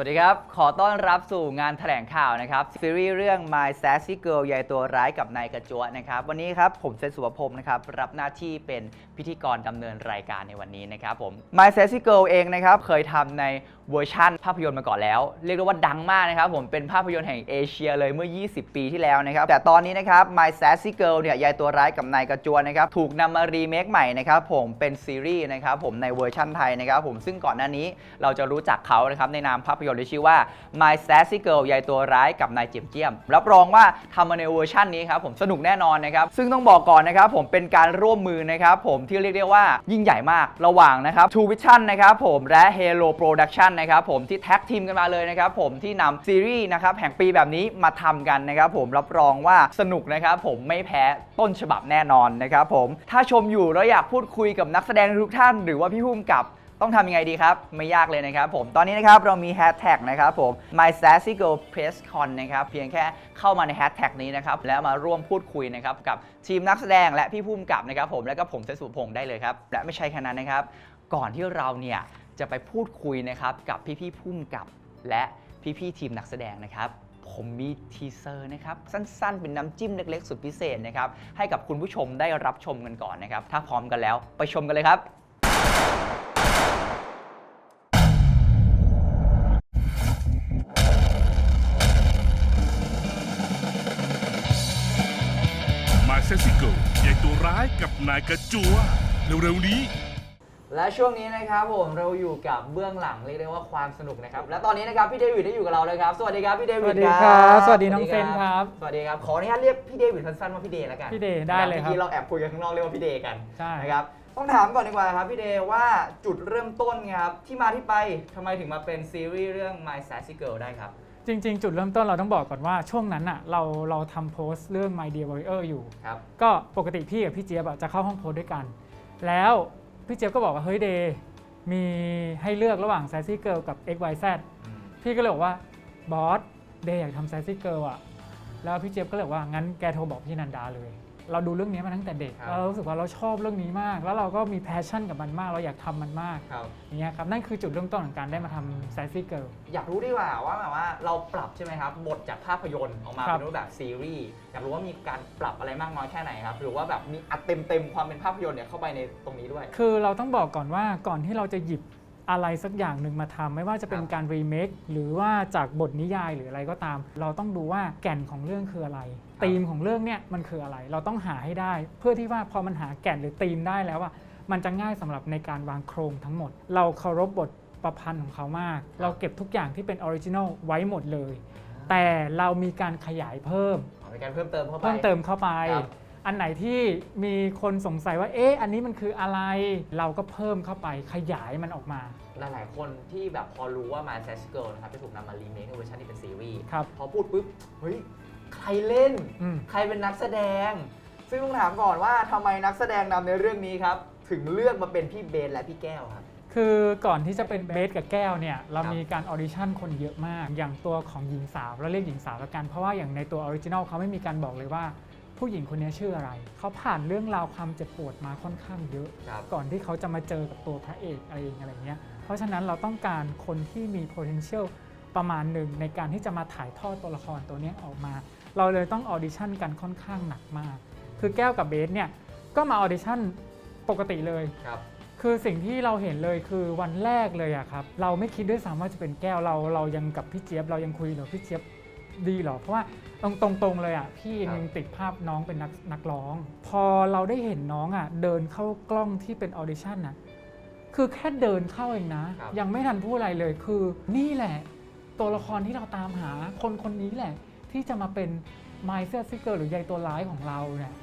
สวัสดีครับ ขอต้อนรับสู่งานแถลงข่าวนะครับ ซีรีส์เรื่อง My Sassy Girl ยายตัวร้ายกับนายกระจวนะครับ วันนี้ครับผมเซนสุภพงศ์นะครับ รับหน้าที่เป็นพิธีกรดำเนินรายการในวันนี้นะครับผม My Sassy Girl เองนะครับ เคยทำใน เวอร์ชันภาพยนตร์มาก่อนแล้ว เรียกได้ว่าดังมากนะครับผมเป็นภาพยนตร์แห่งเอเชียเลยเมื่อ 20 ปีที่แล้วนะครับ แต่ตอนนี้นะครับ My Sassy Girl เนี่ยยายตัวร้ายกับนายกระจวนนะครับถูกนำมารีเมคใหม่นะครับผมเป็นซีรีส์นะครับผมในเวอร์ชั่นไทยนะครับผมซึ่งก่อนหน้านี้เราจะรู้จักเขานะครับในนามภาพยนตร์ที่ชื่อว่า My Sassy Girl ยายตัวร้ายกับนายเจียมเจียมรับรองว่าทำมาในเวอร์ชันนี้ครับผมสนุกแน่นอนนะครับซึ่งต้องบอกก่อนนะครับผมเป็นการร่วมมือนะครับผมที่เรียกได้ว่ายิ่งใหญ่มากระหว่างนะครับ True Vision นะครับผมและ Halo Production นะครับผมที่แท็กทีมกันมาเลยนะครับผมที่นำซีรีส์นะครับแห่งปีแบบนี้มาทำกันนะครับผมรับรองว่าสนุกนะครับผมไม่แพ้ต้นฉบับแน่นอนนะครับผมถ้าชมอยู่แล้วอยากพูดคุยกับนักแสดงทุกท่าน หรือว่าพี่พุ่มกับต้องทำยังไงดีครับ ไม่ยากเลยนะครับผมตอนนี้นะครับเรามีแฮชแท็กนะครับผม My Sassy Girl Press Con นะครับเพียงแค่เข้ามาในแฮชแท็กนี้นะครับแล้วมาร่วมพูดคุยนะครับกับทีมนักแสดงและพี่พุ่มกับนะครับผมและก็ผมเซสุพงศ์ได้เลยครับและไม่ใช่แค่นั้นนะครับ ก่อนที่เราเนี่ย จะไปพูดคุยนะครับกับพี่ๆพุ่มกับ และพี่ๆทีมนักแสดงนะครับผมมีทีเซอร์นะครับสั้นๆ เป็นน้ำจิ้มเล็กๆ สุดพิเศษนะครับให้กับคุณผู้ชมได้รับชมกันก่อนนะครับ ถ้าพร้อมกันแล้วไปชมกันเลยครับ มาเซซิโกใหญ่ตัวร้ายกับนายกระจัว เร็วๆนี้ และช่วงนี้นะครับผมเราอยู่กับเบื้องหลังเรียกได้ว่าความสนุกนะครับ และตอนนี้นะครับพี่เดวิดได้อยู่กับเราเลยครับ สวัสดีครับพี่เดวิดสวัสดีครับสวัสดีน้องเซนครับ สวัสดีครับขออนุญาตเรียกพี่เดวิดสั้นๆว่าพี่เดย์แล้วกันพี่เดย์ได้เลยครับมื่อกี้เราแอบคุยกันข้างนอกเรียกว่าพี่เดย์กันใช่นะครับต้องถามก่อนดีกว่าครับพี่เดย์ว่าจุดเริ่มต้นครับที่มาที่ไปทำไมถึงมาเป็นซีรีส์เรื่อง My Sassy Girl ได้ครับจริงๆ จุดเริ่มต้นเราต้องบอกก่อนว่าช่วงนั้นอะเราเราทำโพสต์เรื่อง My Dear Warrior อยู่ครับก็ปกติพี่กับพี่เจี๊ยบอะจะเข้าห้องโพสต์ด้วยกัน แล้ว พี่เจี๊ยบก็บอกว่าเฮ้ยเดย์มีให้เลือกระหว่าง Sassy Girl กับ XYZ พี่ก็เลยบอกว่าบอสเดย์อยากทำ Sassy Girl อะแล้วพี่เจี๊ยบก็เลยบอกว่างั้นแกโทรบอกพี่นันดาเลย เราดูเรื่องนี้มาตั้งแต่เด็ก ครับเรารู้สึกว่าเราชอบเรื่องนี้มาก แล้วเราก็มีแพชชั่นกับมันมาก เราอยากทำมันมากครับ อย่างเงี้ยครับนั่นคือจุดเริ่มต้นของการได้มาทำ Sassy Girl อยากรู้ดีกว่าว่าแบบว่าเราปรับใช่ไหมครับบทจากภาพยนตร์ออกมาครับ เป็นรูปแบบซีรีส์อยากรู้ว่ามีการปรับอะไรมากน้อยแค่ไหนครับหรือว่าแบบมีอัดเต็มเต็มๆความเป็นภาพยนตร์เนี่ยเข้าไปในตรงนี้ด้วย คือเราต้องบอกก่อนว่าก่อนที่เราจะหยิบอะไรสักอย่างหนึ่งมาทำไม่ว่าจะเป็นครับ การรีเมคหรือว่าจากบทนิยายหรืออะไรก็ตาม เราต้องดูว่าแก่นของเรื่องคืออะไร ธีมของเรื่องเนี่ยมันคืออะไร เราต้องหาให้ได้ เพื่อที่ว่าพอมันหาแก่นหรือธีมได้แล้วอะมันจะง่ายสำหรับในการวางโครงทั้งหมด เราเคารพบทประพันธ์ของเขามาก เราเก็บทุกอย่างที่เป็นออริจินอลไว้หมดเลย แต่เรามีการขยายเพิ่มขอมีการเพิ่มเติมเข้าไปเพิ่มเติมเข้าไปครับอันไหนที่มีคนสงสัยว่า เอ๊ะ อันนี้มันคืออะไร เราก็เพิ่มเข้าไปขยายมันออกมา หลาย ๆ คนที่แบบพอรู้ว่า My Sassy Girl นะครับจะถูกนำมารีเมคในเวอร์ชันที่เป็นซีรีส์ครับพอพูดปุ๊บ เฮ้ย ใครเล่น อืม ใครเป็นนักแสดง ซึ่งต้องถามก่อนว่าทำไมนักแสดงนำในเรื่องนี้ครับ ถึงเลือกมาเป็นพี่เบนและพี่แก้วครับ คือก่อนที่จะเป็นเบสกับแก้วเนี่ย เราครับมีการออดิชั่นคนเยอะมาก อย่างตัวของหญิงสาวเราเรียกหญิงสาวละกัน เพราะว่าอย่างในตัวออริจินอลเขาไม่มีการบอกเลยว่า ผู้หญิงคนนี้ชื่ออะไร เขาผ่านเรื่องราวความเจ็บปวดมาค่อนข้างเยอะ ครับ ก่อนที่เขาจะมาเจอกับตัวพระเอกอะไรเองอะไรเงี้ย เพราะฉะนั้นเราต้องการคนที่มี potential ประมาณหนึ่งในการที่จะมาถ่ายทอดตัวละครตัวเนี้ยออกมา เราเลยต้องออดิชั่นกันค่อนข้างหนักมาก คือแก้วกับเบสเนี่ยก็มาออดิชั่นปกติเลย ครับ คือสิ่งที่เราเห็นเลยคือวันแรกเลยอะครับ เราไม่คิดด้วยซ้ำว่าจะเป็นแก้วเราเรายังกับพี่เจี๊ยบเรายังคุยเหรอพี่เจี๊ยบดีเหรอเพราะว่าตรงตรงๆเลยอะพี่ครับ ยังติดภาพน้องเป็นนักนักร้อง พอเราได้เห็นน้องอะเดินเข้ากล้องที่เป็นออดิชั่นนะคือแค่เดินเข้าเองนะ ครับ ยังไม่ทันพูดอะไรเลยคือนี่แหละ ตัวละครที่เราตามหาคนคนนี้แหละ ที่จะมาเป็น My s e s s y Girl หรือยายตัวร้ายของเราเนี่ย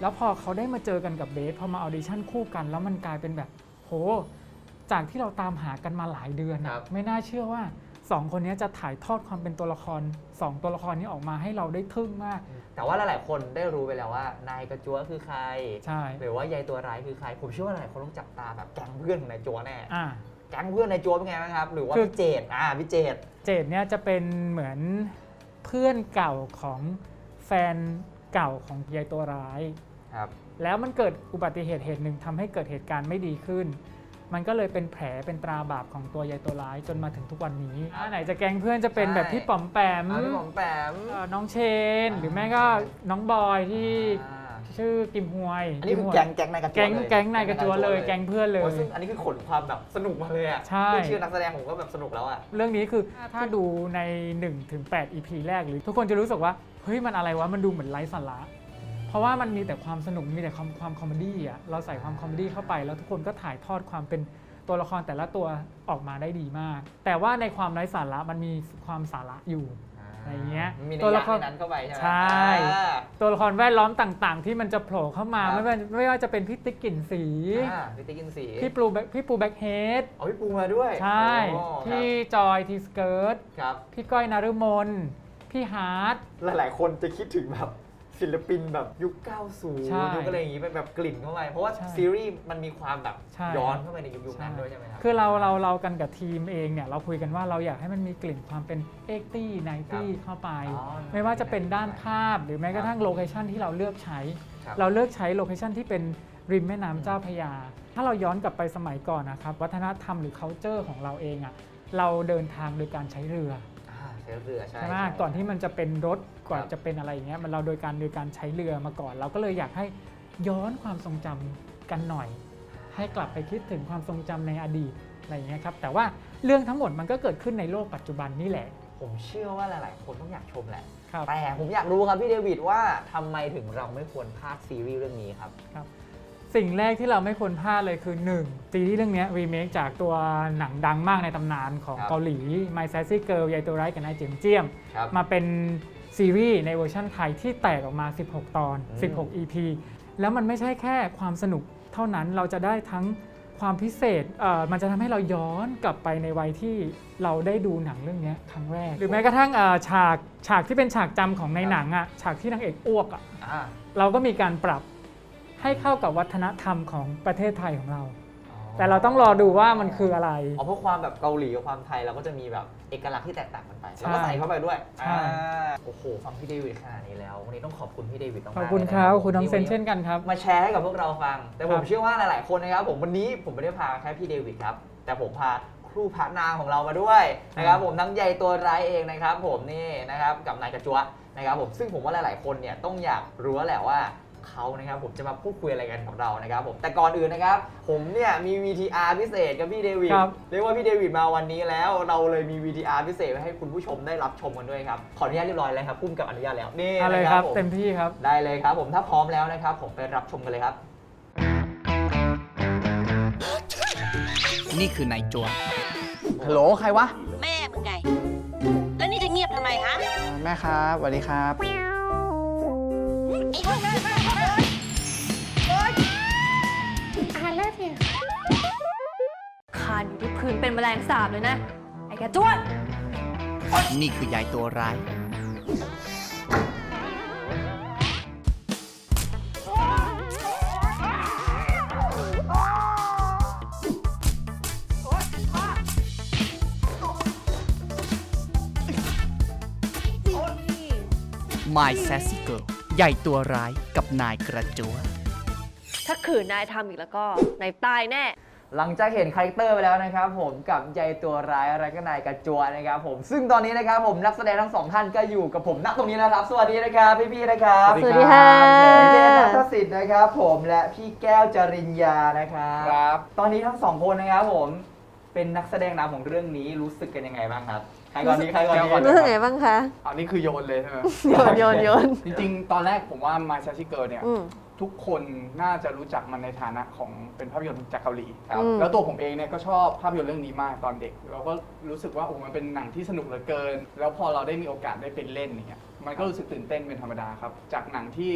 แล้วพอเขาได้มาเจอกันกับเบสพอมาออดิชั่นคู่กัน แล้วมันกลายเป็นแบบโห จากที่เราตามหากันมาหลายเดือนครัอะบไม่น่าเชื่อว่าสองคนนี้จะถ่ายทอดความเป็นตัวละครสองตัวละครนี้ออกมาให้เราได้ทึ่งมาก แต่ว่าหลายๆคนได้รู้ไปแล้วว่านายกระจัวคือใคร ใช่หรือว่ายายตัวร้ายคือใคร ผมเชื่อว่าหลายคนต้องจับตาแบบแก๊งเพื่อนของนายจัวแน่ อ่า แก๊งเพื่อนนายจัวเป็นไงบ้างครับ หรือว่าคือ พี่เจดอ่าพี่เจด เจดเนี่ยจะเป็นเหมือน เพื่อนเก่าของแฟนเก่าของยายตัวร้าย ครับแล้วมันเกิดอุบัติเหตุเหตุหนึ่งทำให้เกิดเหตุการณ์ไม่ดีขึ้น มันก็เลยเป็นแผลเป็นตราบาปของตัวยายตัวร้ายจนมาถึงทุกวันนี้อ่าไหนจะแก๊งเพื่อนจะเป็นแบบพี่ป๋อมแปมอ่าพี่หมอมแปม เอ่อน้องเชน หรือแม่ก็น้องบอยที่อ่า ชื่อกิมฮวยอันนี้คือกิมฮวยแก๊งแก๊งนายกระจัวแก๊งเลยแก๊งนายกระจัวเลย แก๊งเพื่อนเลยโซึ่งอันนี้คือขนความแบบสนุกมาเลยอะใช่ แค่ชื่อนักแสดงผมก็แบบสนุกแล้วอะ เรื่องนี้คือถ้าดูใน1ถึง8 EP แรกหรือทุกคนจะรู้สึกว่าเฮ้ยมันอะไรวะมันดูเหมือนไร้สาระเพราะว่ามันมีแต่ความสนุกมีแต่ความความคอมเมดี้อะเราใส่ความคอมเมดี้เข้าไป แล้วทุกคนก็ถ่ายทอดความเป็นตัวละครแต่ละตัวออกมาได้ดีมาก แต่ว่าในความไร้สาระมันมีความสาระอยู่ อะไรเงี้ยมีในตัวยัละกครษ์ในนั้นเข้าไปใช่ไหมใช่ อ่า ตัวละครแวดล้อมต่างๆ ที่มันจะโผล่เข้ามาครับ ไม่ว่าไม่ว่าจะเป็นพี่ติ๊กกลิ่นสี อ่าพี่ติ๊กกินสีพี่ปูแบ็คพี่ปูแบ็คเฮดเอาพี่ปูมาด้วยใช่ โอ้พี่จอยทีสเกิร์ตครับพี่ก้อยนฤมลพี่ฮาร์ดหลาย ๆ คนจะคิดถึงแบบ ศิลปินแบบยุคใช่90ยุคอะไรอย่างงี้เป็นแบบกลิ่นเข้าไป เพราะว่าใช่ซีรีส์มันมีความแบบใช่ ย้อนเข้าไปในยุคๆนั้นด้วยใช่ไหมครับ คือเราเราเรากันกับทีมเองเนี่ยเราคุยกันว่าเราอยากให้มันมีกลิ่นความเป็นเอ็กตี้ไนตี้เข้าไป อ๋อไม่ว่าจะเป็นด้านภาพหรือแม้กระทั่งโลเคชันที่เราเลือกใช้ ครับเราเลือกใช้โลเคชันที่เป็นริมแม่น้ำเจ้าพระยา ถ้าเราย้อนกลับไปสมัยก่อนนะครับ วัฒนธรรมหรือ culture ของเราเองอะเราเดินทางโดยการใช้เรืออ่า ใช้เรือใช่ใช่ไหมใช่ก่อนที่มันจะเป็นรถกว่าครับจะเป็นอะไรอย่างเงี้ยมันเราโดยการโดยการใช้เรือมาก่อน เราก็เลยอยากให้ย้อนความทรงจำกันหน่อย ให้กลับไปคิดถึงความทรงจำในอดีตอะไรอย่างเงี้ยครับแต่ว่าเรื่องทั้งหมดมันก็เกิดขึ้นในโลกปัจจุบันนี่แหละผมเชื่อว่าหลาย ๆ คนต้องอยากชมแหละ ครับ แต่ผมอยากรู้ครับพี่เดวิดว่าทำไมถึงเราไม่ควรพลาดซีรีส์เรื่องนี้ครับ สิ่งแรกที่เราไม่ควรพลาดเลยคือ 1 ซีรีส์เรื่องเนี้รีเมคจากตัวหนังดังมากในตำนานของครับเกาหลี My Sassy Girl ยายตัวร้ายกับนายเจียมเจียม ครับมาเป็นซีรีส์ในเวอร์ชั่นไทยที่แตกออกมา 16 ตอน อืม 16 EP แล้วมันไม่ใช่แค่ความสนุกเท่านั้นเราจะได้ทั้งความพิเศษเอ่อมันจะทำให้เราย้อนกลับไปในวัยที่เราได้ดูหนังเรื่องเนี้ยครั้งแรก หรือแม้กระทั่งเอ่อฉากฉากที่เป็นฉากจำของในหนังอะฉากที่นางเอกอ้วกอะ อ่า เราก็มีการปรับ ให้เข้ากับวัฒนธรรมของประเทศไทยของเรา แต่เราต้องรอดูว่ามันคืออะไร อ๋อเพราะความแบบเกาหลีกับความไทยเราก็จะมีแบบเอกลักษณ์ที่แตกต่างกันไปใช่แล้วก็ใส่เข้าไปด้วยใช่ อ่าโอ้โหฟังพี่เดวิดขนาดนี้แล้ว วันนี้ต้องขอบคุณพี่เดวิดมากๆขอบคุณเลยคนะรับผมคุณน้องเซนที่วัเช่นกันครับ มาแชร์ให้กับพวกเราฟัง แต่ผครัมบ เชื่อว่าหลาย ๆ คนนะครับ ผมวันนี้ผมไม่ได้พาแค่พี่เดวิดครับ แต่ผมพาครูพระนางของเรามาด้วยนะครับผมทั้งใหญ่ตัวร้ายเองนะครับ ผมนี่นะครับกับนายกระจัวนะครับผมซึ่งผมว่าหลาย ๆ คนเนี่ยต้องอยากรู้แล้วแหละว่า เขานะครับผมจะมาพูดคุยอะไรกันกับเรานะครับผมแต่ก่อนอื่นนะครับ ผมเนี่ยมี VTR พิเศษกับพี่เดวิดครับ เรียกว่าพี่เดวิดมาวันนี้แล้ว เราเลยมี VTR พิเศษไว้ให้คุณผู้ชมได้รับชมกันด้วยครับขออนุญาตเรียบร้อยเลยครับพุ่มกับอนุญาตแล้วนี่อะไรนะครับผมเต็มที่ครับ ได้เลยครับ ผมถ้าพร้อมแล้วนะครับ ผมไปรับชมกันเลยครับ นี่คือนายจวงฮัลโหลใครวะ แม่มึงไง แล้วนี่จะเงียบทำไมฮะแม่ครับสวัสดีครับ คานอยู่ที่พื้นเป็นแมลงสาบเลยนะ ไอ้กระจ้วนนี่คือยายตัวร้าย My Sassy Girl ใหญ่ตัวร้ายกับนายกระจัว ถ้าขืนนายทำอีกแล้วก็นายตายแน่ หลังจากเห็นคาแรคเตอร์ไปแล้วนะครับผมกับยายตัวร้ายและก็นายกระจัวนะครับผมซึ่งตอนนี้นะครับผมนักแสดงทั้งสองท่านก็อยู่กับผมณตรงนี้นะครับ สวัสดีนะครับพี่ๆนะครับสวัสดีค่ะพี่เบนนัทสิทธิ์นะครับผมและพี่แก้วจริญญานะครับครับ ตอนนี้ทั้งสองคนนะครับผมเป็นนักแสดงนำของเรื่องนี้รู้สึกกันยังไงบ้างครับใครก่อนดีใครก่อนดีแก้วก่อนรู้สึกไงบ้างคะ อันนี้คือโยนเลยใช่ไหม โยนโยนโยน จริงๆ ตอนแรกผมว่ามาชาชิเกิร์เนี่ย อืม ทุกคนน่าจะรู้จักมันในฐานะของเป็นภาพยนตร์จากเกาหลีครับ อืม แล้วตัวผมเองเนี่ยก็ชอบภาพยนตร์เรื่องนี้มากตอนเด็ก เราก็รู้สึกว่าโอ้มันเป็นหนังที่สนุกเหลือเกิน แล้วพอเราได้มีโอกาสได้เป็นเล่นเนี่ยมันก็รู้สึกตื่นเต้นเป็นธรรมดาครับ จากหนังที่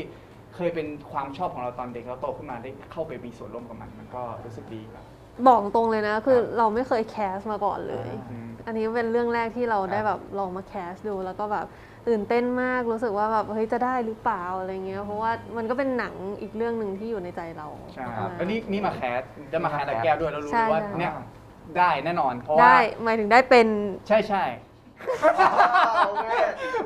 เคยเป็นความชอบของเราตอนเด็กแล้วโตขึ้นมาได้เข้าไปมีส่วนร่วมกับมัน มันก็รู้สึกดีครับ บอกตรงเลยนะ คือเราไม่เคยแคสมาก่อนเลยอืมอันนี้เป็นเรื่องแรกที่เราได้ครับแบบลองมาแคสดู แล้วก็แบบตื่นเต้นมากรู้สึกว่าแบบเฮ้ยจะได้หรือเปล่าอะไรเงี้ยเพราะว่ามันก็เป็นหนังอีกเรื่องหนึ่งที่อยู่ในใจเราใช่มากครับแล้วนี่นี่มาแคสได้มาแคสแต่แก้วด้วยแล้วรู้ใช่เลยว่าใช่เนี่ยได้แน่นอนเพราะว่าได้หมายถึงได้เป็นใช่ใช่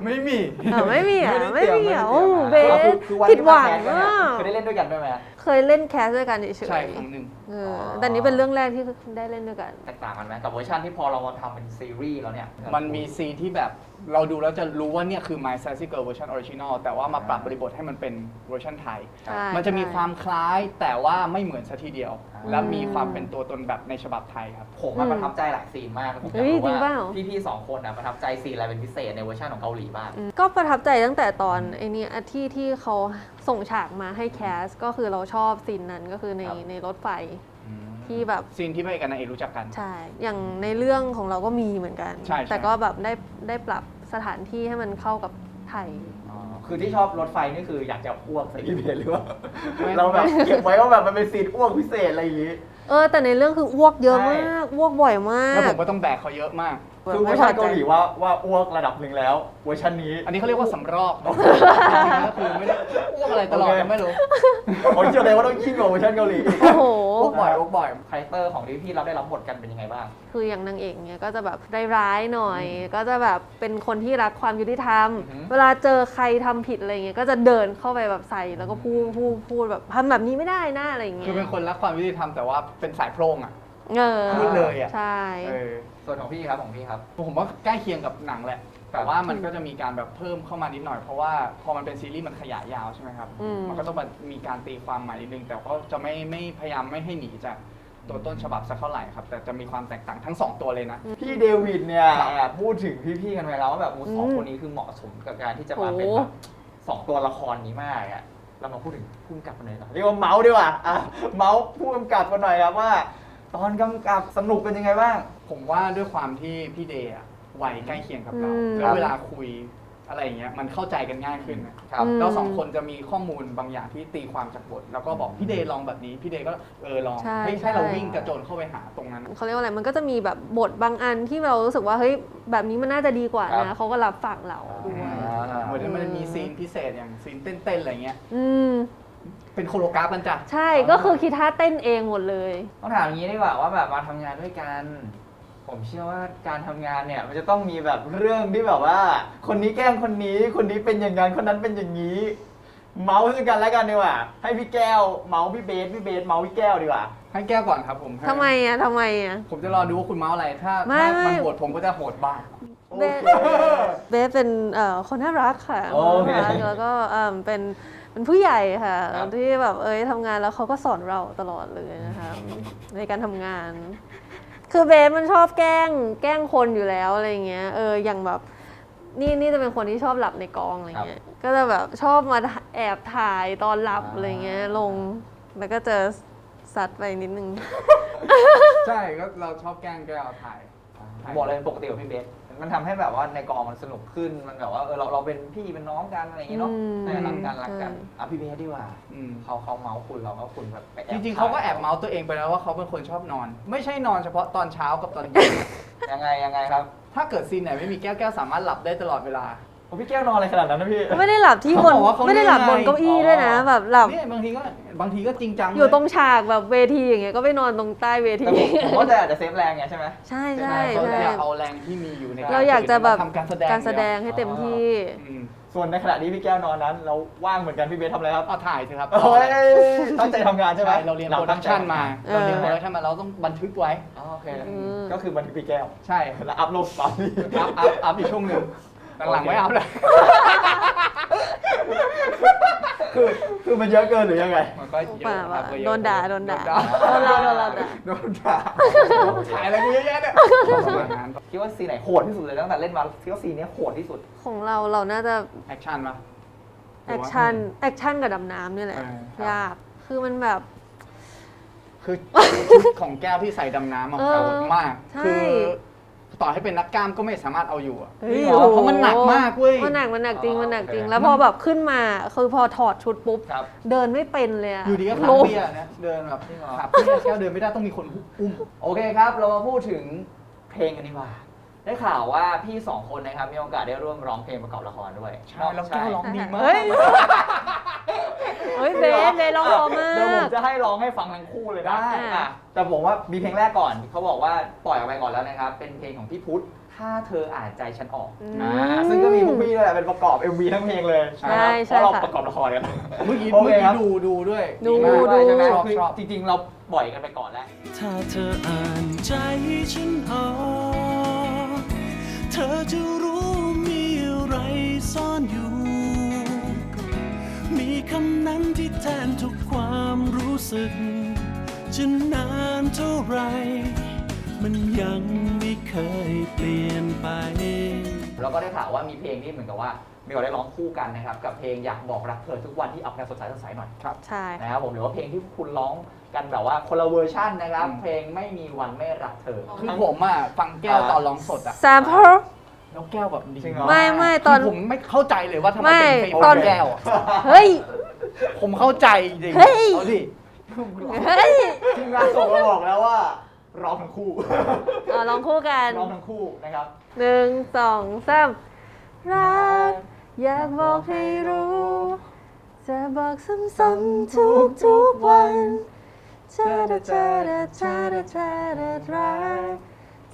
ไม่มีเออไม่มีอะไม่ไม่ได้มีเตรียมอะไม่โอ้ได้เตรียมเบสคือวันผิดที่หวังมาแคสกันอะเนี่ยเคยได้เล่นด้วยกันด้วยไหมเคยเล่นแคสด้วยกันเฉยๆใช่ครั้งหนึ่งเออแต่นี้เป็นเรื่องแรกที่ได้เล่นด้วยกัน แตกต่างกันไหมกับเวอร์ชันที่พอเรามาทำเป็นซีรีส์แล้วเนี่ยมันมีซีนที่แบบ เราดูแล้วจะรู้ว่าเนี่ยคือ My Sassy Girl เวอร์ชันออริจินอลแต่ว่ามาปรับบริบทให้มันเป็นเวอร์ชันไทย ใช่ มันจะมีใช่ความคล้ายแต่ว่าไม่เหมือนซะทีเดียวอืมและมีความเป็นตัวตนแบบในฉบับไทยครับ ผมมาประทับใจหลายซีนมากผมอยากเฮ้ยรู้จริงเปว่าล่า พี่ๆสองคนนะประทับใจซีนอะไรเป็นพิเศษในเวอร์ชันของเกาหลีบ้าง อืมก็ประทับใจตั้งแต่ตอนไอ้นี่ที่ที่เขาส่งฉากมาให้แคสก็คือเราชอบซีนนั้นก็คือในครับ ในรถไฟ ที่แบบซีนที่พระเอกกับนางเอกรู้จักกัน ใช่ อย่างในเรื่องของเราก็มีเหมือนกัน ใช่ใช่ แต่ก็แบบได้ได้ปรับสถานที่ให้มันเข้ากับไทย อ๋อคือที่ชอบรถไฟนี่คืออยากจะอ้วกใส่พี่เบนหรือว่าไม่ เราแบบเก็บไว้ว่าแบบมันเป็นซีนอ้วกพิเศษอะไรอย่างงี้ เออ แต่ในเรื่องคืออ้วกเยอะใช่ มากอ้วกบ่อยมาแล้วผกมก็ต้องแบกเขาเยอะมาก คือเวอร์ชันเกาหลีว่าว่าอ้วกระดับหนึ่งแล้วเวอร์ชันนี้ อันนี้เขาเรียกว่าสำรอกนะ จริงๆก็คือไม่ได้อ้วกอะไรตลอดโอเค ก็ไม่รู้ ผมเชื่อเลยว่าต้องยิ่งกว่าเวอร์ชันเกาหลีโอ้โหอ้วกบ่อยอ้วกบ่อยคาแรคเตอร์ของที่พี่เราได้รับบทกันเป็นยังไงบ้าง คืออย่างนางเอกเนี่ยก็จะแบบร้ายๆหน่อย ก็จะแบบเป็นคนที่รักความยุติธรรม อือฮึเวลาเจอใครทำผิดอะไรเงี้ยก็จะเดินเข้าไปแบบใส่แล้วก็พูดพูดพูดแบบทำแบบนี้ไม่ได้นะอะไรเงี้ยคือเป็นคนรักความยุติธรรมแต่ว่าเป็นสายโพร่งอะ เออพูดเลยอะ ใช่ เออส่วนของพี่ครับของพี่ครับ ผมว่าใกล้เคียงกับหนังแหละ แต่ว่ามันก็จะมีการแบบเพิ่มเข้ามานิดหน่อยเพราะว่าพอมันเป็นซีรีส์มันขยายยาวใช่ไหมครับ อืม มันก็ต้องมีการตีความใหม่นิดนึง แต่ก็จะไม่ไม่พยายามไม่ให้หนีจากตัวต้นฉบับสักเท่าไหร่ครับ แต่จะมีความแตกต่างทั้งสองตัวเลยนะ พี่เดวิดเนี่ยครับแอบพูดถึงพี่ๆกันไปแล้วว่าแบบโอ้สองอืมคนนี้คือเหมาะสมกับการที่จะมาเป็นโอ้แบบสองตัวละครนี้มากอะเรามาพูดถึงผู้กำกับกันหน่อยครับเรียกว่าเมาส์ดีกว่าอะเมาส์ผู้กำกับกันหน่อยครับว่า ตอนกำกับสนุกเป็นยังไงบ้าง ผมว่าด้วยความที่พี่เดย์อะ วัยใกล้เคียงกับเรา อืม แล้วเวลาคุยอะไรอย่างเงี้ยมันเข้าใจกันง่ายขึ้นอะครับอืมเราสองคนจะมีข้อมูลบางอย่างที่ตีความจากบท แล้วก็บอกพี่เดย์ลองแบบนี้ พี่เดย์ก็เออลองใช่ไม่ใช่เราใช่วิ่งกระโจนเข้าไปหาตรงนั้น เขาเรียกว่าอะไรมันก็จะมีแบบบทบางอันที่เรารู้สึกว่าเฮ้ยแบบนี้มันน่าจะดีกว่าครันะบเขาก็รับฟังเราด้วยเหมือนมันมีซีนพิเศษอย่างซีนเต้นๆอะไรเงี้ยอืมเป็นโคโรกราฟกันจ้ะ ใช่ก็คือคิดท่าเต้นเองหมดเลย ต้องถามอย่างนี้ดีกว่าว่าแบบมาทำงานด้วยกัน ผมเชื่อว่าการทำงานเนี่ยมันจะต้องมีแบบเรื่องที่แบบว่า คนนี้แกล้งคนนี้ คนนี้เป็นอย่างนั้นคนนั้นเป็นอย่างนี้ เมาส์ซึ่งกันและกันดีกว่าให้พี่แก้วเมาส์พี่เบสพี่เบสเมาส์พี่แก้วดีกว่า ให้แก้วก่อนครับผมให้ทำไมอะทำไมอะ ผมจะรอดูว่าคุณเมาส์อะไรถ้าไม่ถ้าไม่ มันโหดผมก็จะโหดบ้าง โอเบเคสเบสเป็นเอ่อคนน่ารักค่ะโอเค น่ารักแล้วก็เอิ่มเป็นเป็นผู้ใหญ่ค่ะครับ ที่แบบเอ้ยทำงานแล้วเขาก็สอนเราตลอดเลยนะคะในการทำงาน คือเบสมันชอบแกล้ง แกล้งคนอยู่แล้วอะไรเงี้ย เออ อย่างแบบ นี่นี่จะเป็นคนที่ชอบหลับในกองอะไรเงี้ย ก็จะแบบชอบมาแอบถ่ายตอนหลับอะไรเงี้ย ลง แล้วก็เจอซัดไปนิดนึง ใช่ก็เราชอบแกล้งแก้วถ่าย บอกเลยเป็นปกติของพี่เบส มันทำให้แบบว่าในกองมันสนุกขึ้นมันแบบว่าเออเราเราเป็นพี่เป็นน้องกันอะไรอย่างงี้เนาะอืมเออรักกันรักกันใช่อะพี่เบสดีกว่าอืม เขาเขาเมาส์คุณเราก็คุณแบบไปแอบจริงๆเขาก็แอบเมาส์ตัวเองไปแล้วว่าเขาเป็นคนชอบนอน ไม่ใช่นอนเฉพาะตอนเช้ากับตอนเย็น ยังไงยังไงครับ ถ้าเกิดซีนไหนไม่มีแก้วแก้วสามารถหลับได้ตลอดเวลา โอ้พี่แก้วนอนอะไรขนาดนั้นนะพี่ ไม่ได้หลับที่บนเขาบอกว่าเขาไม่ได้หลับบนเหนื่อย เก้าอี้ด้วยนะ แบบหลับเนี่ยบางทีก็บางทีก็จริงจังอยู่เลตรงฉากแบบเวทีอย่างเงี้ยก็ไปนอนตรงใต้เวที แต่ผมผมว่าจะอาจจะเซฟแรงไงใช่ไหม ใช่ใช่ใช่เขาใช่อยากเอาแรงที่มีอยู่ในเราอยากจะแบบ ทำการแสดงการแสดงให้เต็มที่ อืมส่วนในขณะที่พี่แก้วนอนนั้น เราว่างเหมือนกันพี่เบสทำอะไรครับเอาถ่ายเถอะครับโอ้ยตั้งใจทำงานใช่ไหมใช่เราเรียนโปรดักชันมาเออ เราเรียนโปรดักชันมาเราต้องบันทึกไว้ อ๋อโอเค อืม ก็คือบันทึกพี่แก้วใช่แล้วอัพโหลดตอนนี้ อัพอัพอัพอีกช่วงหนึ่ง หลังๆไม่อัพเลย คือคือมันเยอะเกินหรือยังไง มันก็เยป่าอะคป่ารับก็เยอะโดนด่าโดนด่าโดนโดนเราโดนเราด่า โดนด่าถ่ายอะไรกูเยอะแยะเนี่ยประมาณนั้นคิดว่าซีนไหนโหดที่สุดเลยตั้งแต่เล่นมาคิดว่าซีนเนี้ยโหดที่สุด ของเราเราน่าจะแอคชั่นปะ แอคชั่นแอคชั่นกับดำน้ำเนี่ยแหละ เออครับ ยาก คือมันแบบ คือชุดของแก้วที่ใส่ดำน้ำอะเออโหดมาก ใช่ คือ ต่อให้เป็นนักกล้ามก็ไม่สามารถเอาอยู่อะเฮ้ยจริงเหรอเพราะมันหนักมากเว้ย มันหนักมันหนักจริงมันหนักจริงอ๋อแล้วพอแบบขึ้นมาคือพอถอดชุดปุ๊บ ครับ เดินไม่เป็นเลยอะอยู่ดีก็ขาล้มเปี้ยนะเดินแบบจริงเหรอ ขาเปี้ยแก้วเดินไม่ได้ต้องมีคนอุ้ม โอเคครับ เรามาพูดถึงเพลงกันดีกว่า ได้ข่าวว่าพี่สองคนนะครับมีโอกาสได้ร่วมร้องเพลงประกอบละครด้วยใช่แล้วแก้วร้องดีมาก เฮ้ย เฮ้ยเบสเบสร้องเพอมาเดี๋ยวผมก จะให้ร้องให้ฟังทั้งคู่เลยนะได้ อะแต่ผมว่ามีเพลงแรกก่อนเขาบอกว่าปล่อยออกไปก่อนแล้วนะครับ เป็นเพลงของพี่พุทธ ถ้าเธออ่านใจฉันออกอืมอ่าซึ่งก็มีพวกพี่ด้วยแหละเป็นประกอบ MV ทั้งเพลงเลยใช่นะครับใช่เพราะเราค่ะประกอบละครกัน เมื่อกี้โอเคเมื่อครักี้บดูดูด้วยดู มากใช่ใช่ไหมชอบคือชอบจริง ๆ เราปล่อยกันไปก่อนแล้ว ถ้าเธออ่านใจฉันออก เธอจะรู้มีอะไรซ่อนอยู่ มีคำนั้นที่แทนทุกความรู้สึก จะนานเท่าไหรมันยังไม่เคยเปลี่ยนไป เราก็ได้ข่าวว่ามีเพลงที่เหมือนกับว่ามีโอกาสได้ร้องคู่กันนะครับ กับเพลงอยากบอกรักเธอทุกวันที่เอาแนวสดใสสดใสหน่อยใช่ค่ะนะครับผมหรือว่าเพลงที่คุณร้อง กันแบบว่าคนละเวอร์ชันนะครับ เพลงไม่มีวันไม่รักเธอ คือผมอะฟังแก้วตอนร้องสดอะ sample แล้วแก้วแบบดีจริงเหรอ ไม่ไม่ตอนคือผมไม่เข้าใจเลยว่าทำไมไม่เป็นเพลงตอนแก้วอะเฮ้ย ผมเข้าใจจริงเฮ้ย เอาดิเฮ้ยทีมงานส่งมาบอกแล้วว่าร้องทั้งคู่อะลองคู่กันร้องทั้งคู่นะครับหนึ่งสองสามรัก อยากบอกให้รู้ จะบอกซ้ำๆทุกทุกๆวัน เธอเธอเธอเธอเธอรัก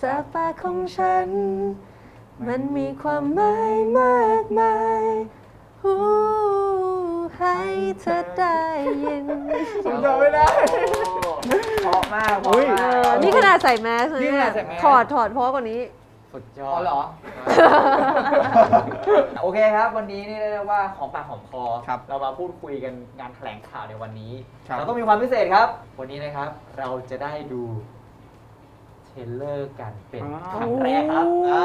จากปากของฉัน มันมีความหมายมากมายหูให้เธอได้ยิน ผมจำไม่ได้ เพราะมากเพราะอุ๊ย มาเอกอนี่ขนาดใส่แมสเลยนี่ขนาดใส่แมส ถอดถอดเพราะกว่านี้ สุดยอ๋ออด เหรอ โอเคครับ วันนี้นี่เรียกได้ว่าของปากของคอ ครับเรามาพูดคุยกันงานแถลงข่าวในวันนี้ครับ เราก็มีความพิเศษครับ วันนี้นะครับ เราจะได้ดูเทรลเลอร์กันเป็นครั้งแรกครับโอ้ อ่า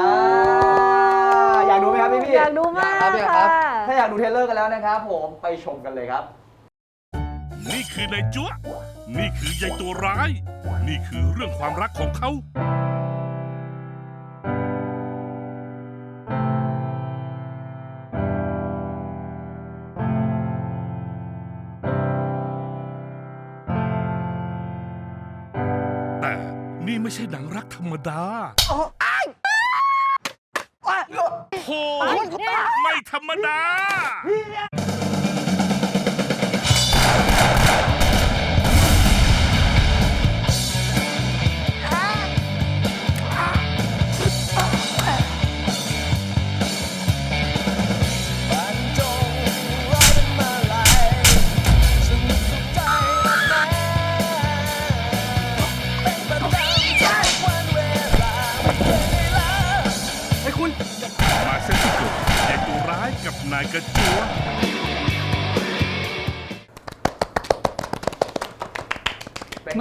อยากดูไหมครับพี่พี่อยากดูมากอยากครับค่ะถ้าอยากดูเทรลเลอร์กันแล้วนะครับผมไปชมกันเลยครับ นี่คือนายจั๊วนี่คือยายตัวร้าย นี่คือเรื่องความรักของเขา ไม่ใช่หนังรักธรรมดาโอ้โหไม่ธรรมดามา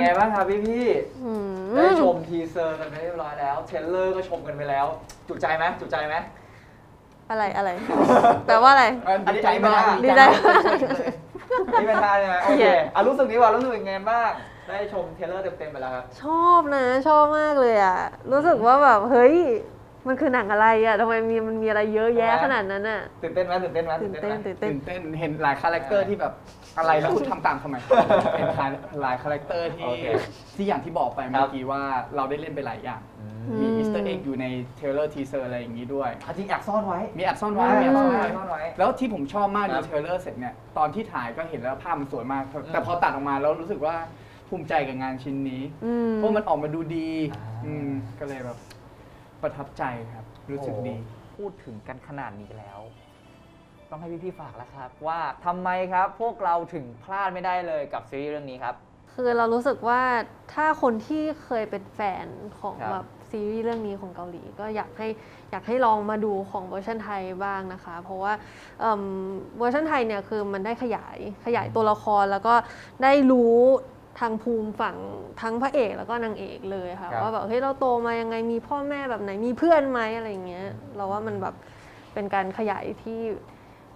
ไงบ้างครับพี่พี่อืมได้ชมทีเซอร์กันไปเรียบร้อยแล้วเทรลเลอร์ก็ชมกันไปแล้วจุใจไหมจุใจไหม อะไรอะไร แปลว่าอะไร อันนี้ใจมากดีใจ นี่เป็นท่าใช่ไหมโอเคเย้อะรู้สึกนี้ว่ารู้สึกยังไงบ้างได้ชมเทรลเลอร์เต็มๆไปแล้วครับ ชอบนะ ชอบมากเลยอะ รู้สึกว่าแบบ เฮ้ย มันคือหนังอะไรอะทำไมมีมันมีอะไรเยอะแยะใช่ไหมขนาดนั้นอะตื่นเต้นไหมตื่นเต้นไหมตื่นเต้นไหมตื่นเต้นตื่นเต้นเห็นหลายคาแรคเตอร์ที่แบบ อะไรแล้วคุณทำตามทำไมเห็นหลายคาแรคเตอร์ที่โอเคที่อย่างที่บอกไปครัเมื่บอกี้ว่าเราได้เล่นไปหลายอย่าง มีอืมอีสเตอร์เอ็กอยู่ในเทรลเลอร์ทีเซอร์อะไรอย่างนี้ด้วยอะจริงแอบซ่อนไว้ มีแอบซ่อนไว้อ่ามีแอบซ่อนไว้ซ่อนไว้ แล้วที่ผมชอบมากคดูรับเทรลเลอร์เสร็จเนี่ย ตอนที่ถ่ายก็เห็นแล้วภาพมันสวยมาก แต่พอตัดออกมาแล้วรู้สึกว่าภูมิใจกับงานชิ้นนี้ อืม เพราะมันออกมาดูดี อ่า อืม ก็เลยแบบประทับใจครับ รู้สึกดีโอ้พูดถึงกันขนาดนี้แล้ว ต้องให้พี่ๆฝากแล้วครับ ว่าทำไมครับพวกเราถึงพลาดไม่ได้เลยกับซีรีส์เรื่องนี้ครับ คือเรารู้สึกว่าถ้าคนที่เคยเป็นแฟนของครับ แบบซีรีส์เรื่องนี้ของเกาหลี ก็อยากให้อยากให้ลองมาดูของเวอร์ชันไทยบ้างนะคะ เพราะว่าเอิ่มเวอร์ชันไทยเนี่ยคือมันได้ขยายขยายตัวละครแล้วก็ได้รู้ทางภูมิฝั่งทั้งพระเอกแล้วก็นางเอกเลยค่ะครับ ว่าแบบเฮ้ยเราโตมายังไงมีพ่อแม่แบบไหนมีเพื่อนไหมอะไรอย่างเงี้ยเราว่ามันแบบเป็นการขยายที่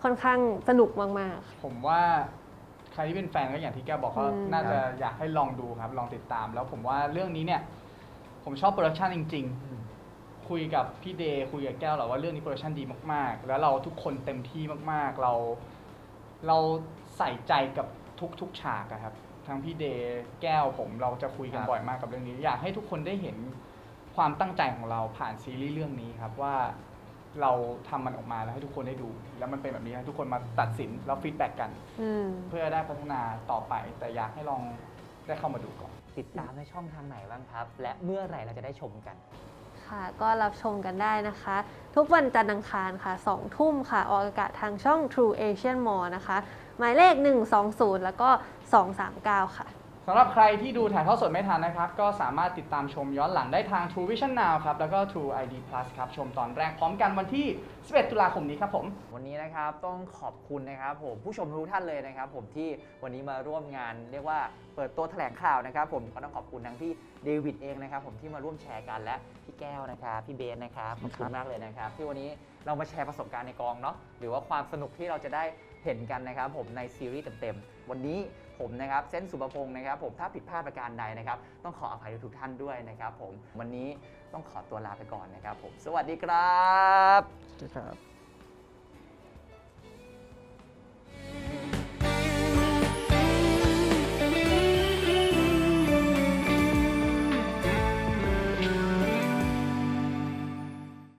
ค่อนข้างสนุกมากๆ ผมว่าใครที่เป็นแฟนก็อย่างที่แกบอกก็อืม น่าจะอยากให้ลองดูครับ ลองติดตาม แล้วผมว่าเรื่องนี้เนี่ย ผมชอบโปรดักชันจริง ๆ คุยกับพี่เดย์คุยกับแก้วแหละว่าเรื่องนี้โปรดักชันดีมาก ๆ แล้วเราทุกคนเต็มที่มาก ๆ เรา เราใส่ใจกับทุก ๆ ฉากอะครับ ทั้งพี่เดย์แก้วผมเราจะคุยกันครับ บ่อยมากกับเรื่องนี้ อยากให้ทุกคนได้เห็นความตั้งใจของเราผ่านซีรีส์เรื่องนี้ครับว่า เราทำมันออกมาแล้วให้ทุกคนได้ดู แล้วมันเป็นแบบนี้ให้ทุกคนมาตัดสินแล้วฟีดแบ็กกัน อืม เพื่อได้พัฒนาต่อไป แต่อยากให้ลองได้เข้ามาดูก่อน ติดตามในช่องทางไหนบ้างครับ และเมื่อไหร่เราจะได้ชมกัน ค่ะก็รับชมกันได้นะคะ ทุกวันจันทร์อังคารค่ะ2ทุ่มค่ะ ออกอากาศทางช่อง True Asian Mall นะคะ หมายเลข 120 แล้วก็ 239 ค่ะ สำหรับใครที่ดูถ่ายทอดสดไม่ทันนะครับ ก็สามารถติดตามชมย้อนหลังได้ทาง True Vision Now ครับ แล้วก็ True ID Plus ครับ ชมตอนแรกพร้อมกันวันที่ 11 ตุลาคมนี้ครับผม วันนี้นะครับต้องขอบคุณนะครับผมผู้ชมทุกท่านเลยนะครับ ผมที่วันนี้มาร่วมงาน เรียกว่าเปิดตัวแถลงข่าวนะครับ ผมก็ต้องขอบคุณทั้งพี่เดวิดเองนะครับ ผมที่มาร่วมแชร์กันและพี่แก้วนะครับพี่เบสนะครับขอบคุณมากเลยนะครับ ที่วันนี้เรามาแชร์ประสบการณ์ในกองเนาะหรือว่าความสนุกที่เราจะได้เห็นกันนะครับ ผมในซีรีส์เต็มๆวันนี้ ผมนะครับเส้นสุภพงศ์นะครับ ผมถ้าผิดพลาดประการใดนะครับ ต้องขออภัยทุกท่านด้วยนะครับ ผมวันนี้ต้องขอตัวลาไปก่อนนะครับ ผม สวัสดีครับ ครับ